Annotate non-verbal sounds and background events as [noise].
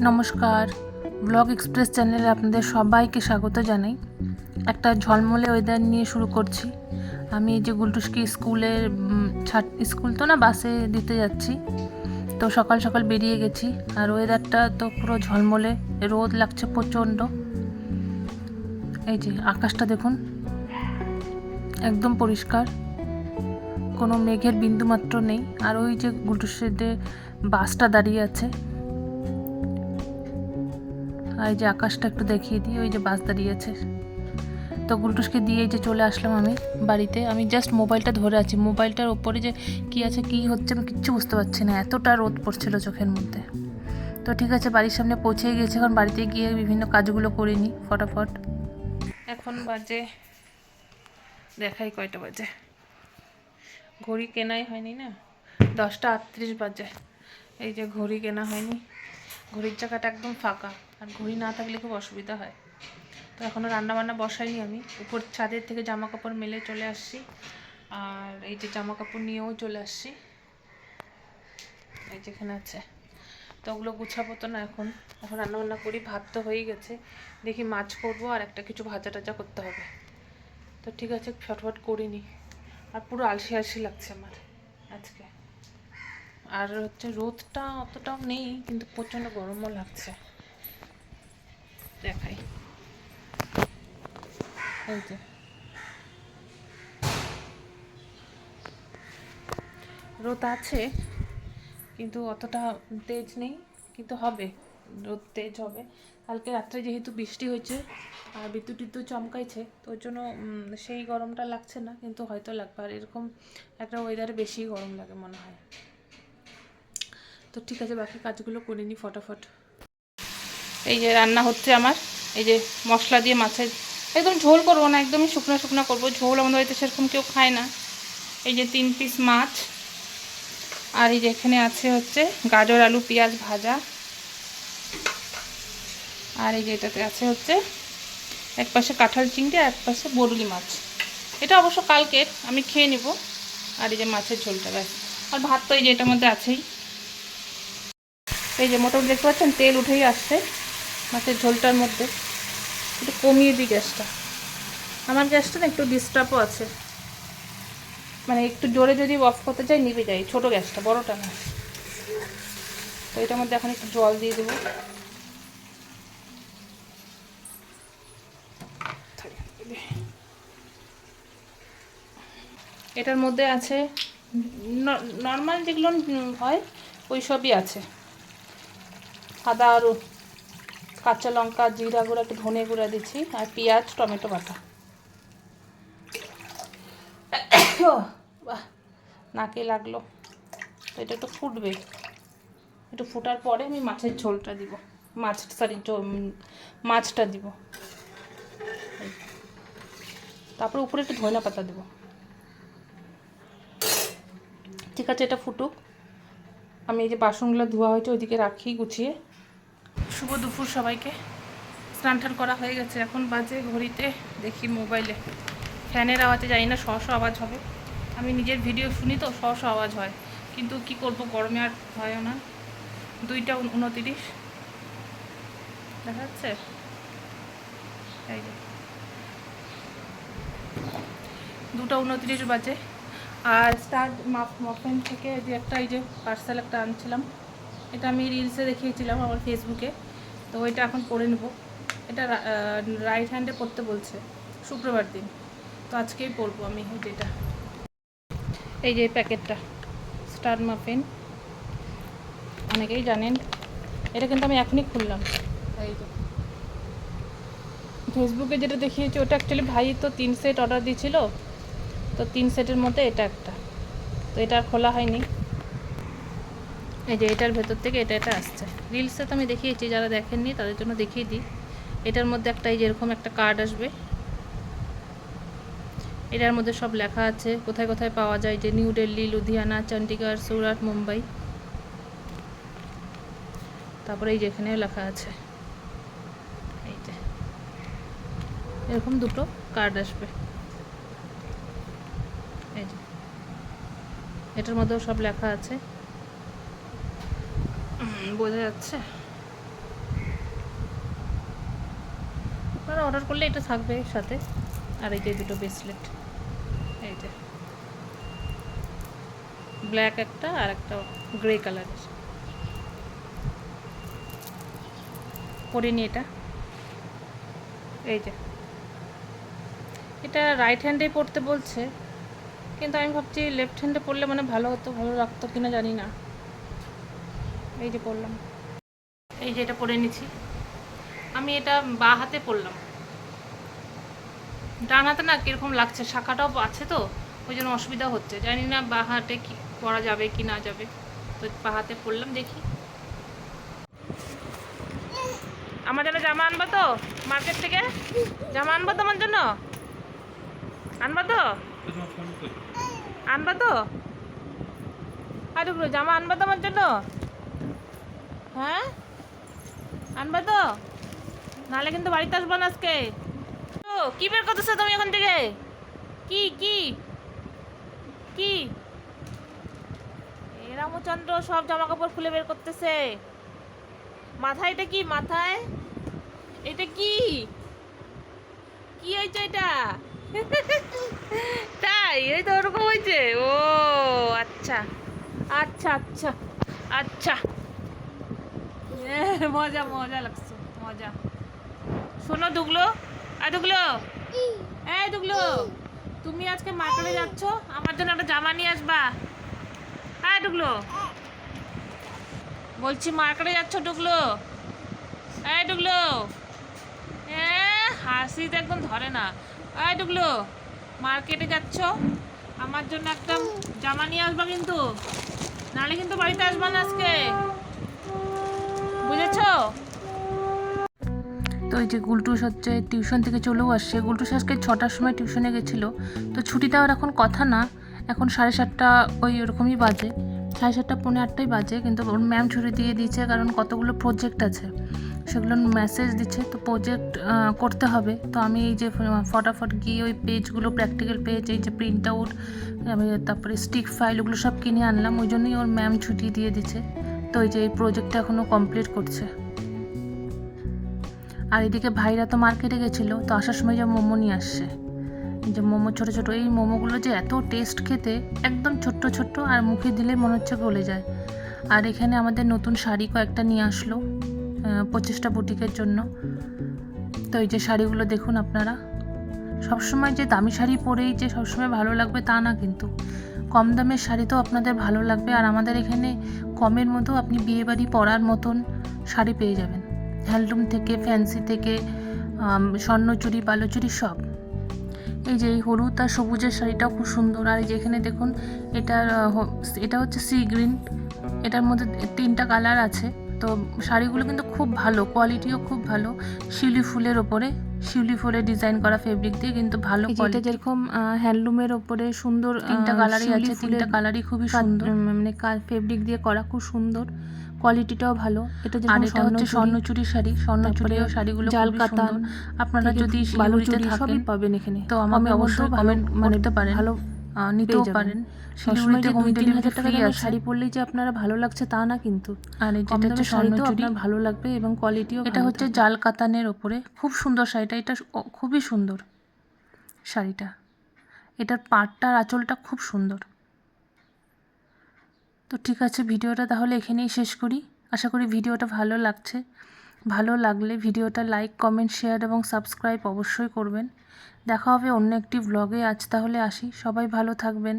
নমস্কার। Blog express চ্যানেলে আপনাদের সবাইকে স্বাগত জানাই। একটা ঝলমলে ওয়েদার নিয়ে শুরু করছি। আমি এই যে গুলটুসকি স্কুলের স্কুল তো না, বাসে দিতে যাচ্ছি। তো সকাল সকাল বেরিয়ে গেছি। আর ওয়েদারটা তো পুরো ঝলমলে, রোদ লাগছে প্রচণ্ড। এই যে আকাশটা দেখুন, একদম পরিষ্কার। কোনো মেঘের বিন্দুমাত্র নেই। আর ওই যে গুলটুসিতে বাসটা দাঁড়িয়ে আছে এই যে আকাশটা একটু দেখিয়ে দিই, ওই যে বাস দাঁড়িয়েছে। তো গুলটুসকে দিয়ে যে চলে আসলাম আমি বাড়িতে। আমি জাস্ট মোবাইলটা ধরে আছি। মোবাইলটার ওপরে যে কি আছে, কি হচ্ছে, আমি কিচ্ছু বুঝতে পারছি না। এতটা রোদ পড়ছিল চোখের মধ্যে। তো ঠিক আছে, বাড়ির সামনে পৌঁছে গেছি। এখন বাড়িতে গিয়ে বিভিন্ন কাজগুলো করে নিই, ফটাফট। এখন বাজে, দেখাই কয়টা বাজে। ঘড়ি কেনাই হয়নি না? দশটা আটত্রিশ বাজে। এই যে ঘড়ি কেনা হয়নি। ঘড়ির জায়গাটা একদম ফাঁকা। আর ঘড়ি না থাকলে খুব অসুবিধা হয়। তো এখনও রান্নাবান্না বসাইনি আমি। উপর ছাদের থেকে জামা কাপড় মেলে চলে আসছি। আর এই যে জামা কাপড় নিয়েও চলে আসছি। এই যেখানে আছে। তো ওগুলো গুছাবো তো না এখন। এখন রান্নাবান্না করি, ভাত তো হয়েই গেছে। দেখি মাছ করব আর একটা কিছু ভাজা টাজা করতে হবে। তো ঠিক আছে, ফটফট করিনি। আর পুরো আলসি আলসি লাগছে আমার আজকে। আর হচ্ছে রোদটা অতটাও নেই, কিন্তু প্রচণ্ড গরমও লাগছে। দেখাই। এই যে। রোদ আছে, কিন্তু অতটা তেজ নেই, কিন্তু হবে, রোদ তেজ হবে। কালকে রাত্রে যেহেতু বৃষ্টি হয়েছে, আর বিদ্যুৎ টিদ্যুৎ চমকাইছে, তো ওর জন্য সেই গরমটা লাগছে না, কিন্তু হয়তো লাগবে। আর এরকম একটা ওয়েদারে বেশি গরম লাগে মনে হয়। তো ঠিক আছে, বাকি কাজগুলো করে নিই ফটাফট। এই যে রান্না হচ্ছে আমার, এই যে মশলা দিয়ে মাছের, একদম ঝোল করব না, একদমই শুকনো শুকনো করব, ঝোল আমাদের বাড়িতে সেরকম কেউ খায় না। এই যে তিন পিস মাছ, আর এই যে এখানে আছে হচ্ছে গাজর, আলু, পেঁয়াজ ভাজা। আর এই যে এটাতে আছে হচ্ছে এক পাশে কাঁঠাল চিংড়ি আর এক পাশে বরুলি মাছ। এটা অবশ্য কালকের আমি খেয়ে নিব। আর এই যে মাছের ঝোলটা, ব্যাস। আর ভাত তো এই যে এটার মধ্যে আছেই। এই যে মোটামুটি দেখতে পাচ্ছেন, তেল উঠেই আসছে। মাছের ঝোলটার মধ্যে। একটু কমিয়ে দিই গ্যাসটা। আমার গ্যাসটা না একটু ডিস্টার্বও আছে। মানে একটু জোরে যদি অফ করতে চাই নিভে যাই। ছোটো গ্যাসটা, বড়টা না। তো এটার মধ্যে এখন একটু জল দিয়ে দেবো। এটার মধ্যে আছে নর্মাল যেগুলো হয়, ওই সবই আছে। আদা আর কাঁচা লঙ্কা, জিরা গুঁড়া, একটু ধনে গুঁড়া দিচ্ছি, আর পেঁয়াজ, টমেটো বাটা। নাকে লাগল। তো এটা একটু ফুটবে। একটু ফুটার পরে আমি মাছের ঝোলটা দিব। মাছ সরি মাছটা দিব। তারপরে উপরে একটু ধনে পাতা দেবো। ঠিক আছে, এটা ফুটুক। আমি এই যে বাসনগুলো ধোয়া হয়েছে, ওইদিকে রাখি গুছিয়ে। শুভ দুপুর সবাইকে। স্নান টান করা হয়ে গেছে। এখন বাজে ঘড়িতে দেখি মোবাইলে। ফ্যানের আওয়াজে জানি না শশ আওয়াজ হবে। আমি নিজের ভিডিও শুনি তো শশ আওয়াজ হয়। কিন্তু কি করব, গরমে আর হয় না। দুইটা উনতিরিশ। দেখা যাচ্ছে? দুটো উনতিরিশ বাজে। আর স্টার মফেন থেকে যে একটা এই যে পার্সেল একটা আনছিলাম। এটা আমি রিলসে দেখিয়েছিলাম আমার ফেসবুকে তো ওইটা এখন পরে নেব। এটা রাইট হ্যান্ডে পড়তে বলছে, শুক্রবার দিন। তো আজকেই পরবো আমি যেটা এই যে প্যাকেটটা, স্টার মাফিন। অনেকেই জানেন, এটা কিন্তু আমি এখনই খুললাম। এই যে। ফেসবুকে যেটা দেখিয়েছি, ওটা অ্যাকচুয়ালি ভাই তো তিন সেট অর্ডার দিয়েছিল, তো তিন সেটের মধ্যে এটা একটা। তো এটা আর খোলা হয়নি। এই যে এটার ভেতর থেকে এটা এটা আসছে। রিলসে তো আমি দেখিয়েছি, যারা দেখেননি তাদের জন্য দেখিয়ে দিই। এটার মধ্যে একটা এই যেরকম একটা কার্ড আসবে। এটার মধ্যে সব লেখা আছে, কোথায় কোথায় পাওয়া যায়, যে নিউ দিল্লি লুধিয়ানা চণ্ডীগড় সুরাট মুম্বাই তারপরে এই যেখানেও লেখা আছে। এই যে। এরকম দুটো কার্ড আসবে। এই যে। এটার মধ্যেও সব লেখা আছে। বোঝা যাচ্ছে। আপনারা অর্ডার করলে এটা থাকবে সাথে। আর এই যে দুটো ব্রেসলেট এই যে। ব্ল্যাক একটা আর একটা গ্রে কালারের পরিনি এটা। এই যে। এটা রাইট হ্যান্ডে পড়তে বলছে। কিন্তু আমি ভাবছি লেফট হ্যান্ডে পড়লে মানে ভালো হতো, ভালো লাগতো কিনা জানি না। এই যে পড়লাম। এই যে এটা পরে নিছি আমি এটা বা হাতে পরলাম ডান হাতে না কীরকম লাগছে? শাখাটাও আছে তো, ওই জন্য অসুবিধা হচ্ছে। জানি না বা হাতে কি পরা যাবে কি না যাবে। তো বা হাতে পরলাম দেখি। আমার জন্য জামা আনবা তো? মার্কেট থেকে? জামা আনবা তো আমার জন্য? আনবা তো? আনবা তো? আরে জামা আনবা তো আমার জন্য? হ্যাঁ? আনবা তো? নাহলে কিন্তু বাড়িতে আসব না আজকে। ও, কি বের করতেছো তুমি এখান থেকে? কি কি? কি? রামচন্দ্র সব জামা কাপড় খুলে বের করতেছে। মাথায় এটা কি? মাথায়? এটা কি? কি হয়েছে এটা? [laughs] তাই, এই তো ওরকম হয়েছে। ও আচ্ছা। আচ্ছা আচ্ছা। আচ্ছা। মজা মজা লাগছে, মজা। শোনো দুগলো আর দুগলো। এই দুগলো, তুমি আজকে মার্কেটে যাচ্ছ, আমার জন্য একটা জামা নিয়ে আসবা। হ্যাঁ ডুগলো বলছি মার্কেটে যাচ্ছ ডুগলো এই ডুগলো এ, হাসি তো একদম ধরে না। এই ডুগলো মার্কেটে যাচ্ছ, আমার জন্য একটা জামা নিয়ে আসবা কিন্তু। নাহলে কিন্তু বাড়িতে আসবা না আজকে। বুঝেছ? তো এই যে গুলটুস হচ্ছে টিউশন থেকে চলেও আসছে। গুলটুস আজকে ছটার সময় টিউশনে গেছিল। তো ছুটি দেওয়ার এখন কথা না। এখন সাড়ে সাতটা ওই ওরকমই বাজে। সাড়ে সাতটা, পৌনে আটটাই বাজে। কিন্তু ওর ম্যাম ছুটি দিয়ে দিয়েছে, কারণ কতগুলো প্রজেক্ট আছে। সেগুলো মেসেজ দিচ্ছে। তো প্রজেক্ট করতে হবে। তো আমি এই যে ফটাফট গিয়ে ওই পেজগুলো প্র্যাকটিক্যাল পেজ এই যে প্রিন্ট আউট আমি তারপরে স্টিক ফাইল ওগুলো সব কিনে আনলাম। ওই জন্যই ওর ম্যাম ছুটি দিয়ে দিচ্ছে। তো এই যে এই প্রজেক্টটা এখনও কমপ্লিট করছে। আর এদিকে ভাইরা তো মার্কেটে গেছিল, তো আসার সময় যে মোমো নিয়ে আসছে। যে মোমো ছোটো ছোটো, এই মোমোগুলো যে এত টেস্ট খেতে, একদম ছোট্ট ছোট্ট আর মুখে দিলে মনে হচ্ছে গলে যায়। আর এখানে আমাদের নতুন শাড়ি কয়েকটা নিয়ে আসলো পঁচিশটা বুটিকের জন্য। তো এই যে শাড়িগুলো দেখুন আপনারা। সবসময় যে দামি শাড়ি পরেই যে সবসময় ভালো লাগবে তা না কিন্তু। কম দামের শাড়ি তো আপনাদের ভালো লাগবে আর আমাদের এখানে কমের মতো আপনি বিয়েবাড়ি পরার মতন শাড়ি পেয়ে যাবেন। হ্যান্ডলুম থেকে ফ্যান্সি থেকে স্বর্ণচুরি বালুচুরি সব। এই যে এই হলুদ আর সবুজের শাড়িটাও খুব সুন্দর। আর এই যে এখানে দেখুন আহ, এটা হচ্ছে সি গ্রিন এটার মধ্যে তিনটা কালার আছে। তো শাড়িগুলো কিন্তু খুব ভালো কোয়ালিটিও খুব ভালো। শিউলি ফুলের ওপরে শিউলি ফুলের ডিজাইন করা ফেব্রিক দিয়ে কিন্তু ভালো কোয়ালিটি যেরকম হ্যান্ডলুমের ওপরে সুন্দর তিনটা কালারই আছে তিনটা কালারই খুবই সুন্দর। মানে ফেব্রিক দিয়ে করা খুব সুন্দর। কোয়ালিটিটাও ভালো। এটা যেরকম এটা হচ্ছে স্বর্ণচুরি শাড়ি। স্বর্ণচুরিও শাড়িগুলো জাল কাতান আপনারা যদি বালুচুরি সবই পাবেন এখানে। তো আমাকে অবশ্যই কমেন্ট মানে পারেন। ভালো নিতেও পারেন। শিলিগুড়িতে দুই তিন হাজার টাকা শাড়ি পরলেই যে আপনারা ভালো লাগছে তা না কিন্তু। আর এটা হচ্ছে শাড়িতেও আপনার ভালো লাগবে এবং কোয়ালিটিও এটা হচ্ছে জাল কাতানের ওপরে। খুব সুন্দর শাড়িটা। এটা খুবই সুন্দর শাড়িটা। এটার পাড়টা আর আঁচলটা খুব সুন্দর। তো ঠিক আছে ভিডিওটা তাহলে এখানেই শেষ করি। আশা করি ভিডিওটা ভালো লাগছে। ভালো লাগলে ভিডিওটা লাইক, কমেন্ট, শেয়ার এবং সাবস্ক্রাইব অবশ্যই করবেন। দেখা হবে অন্য একটি ব্লগে আজ তাহলে আসি। সবাই ভালো থাকবেন।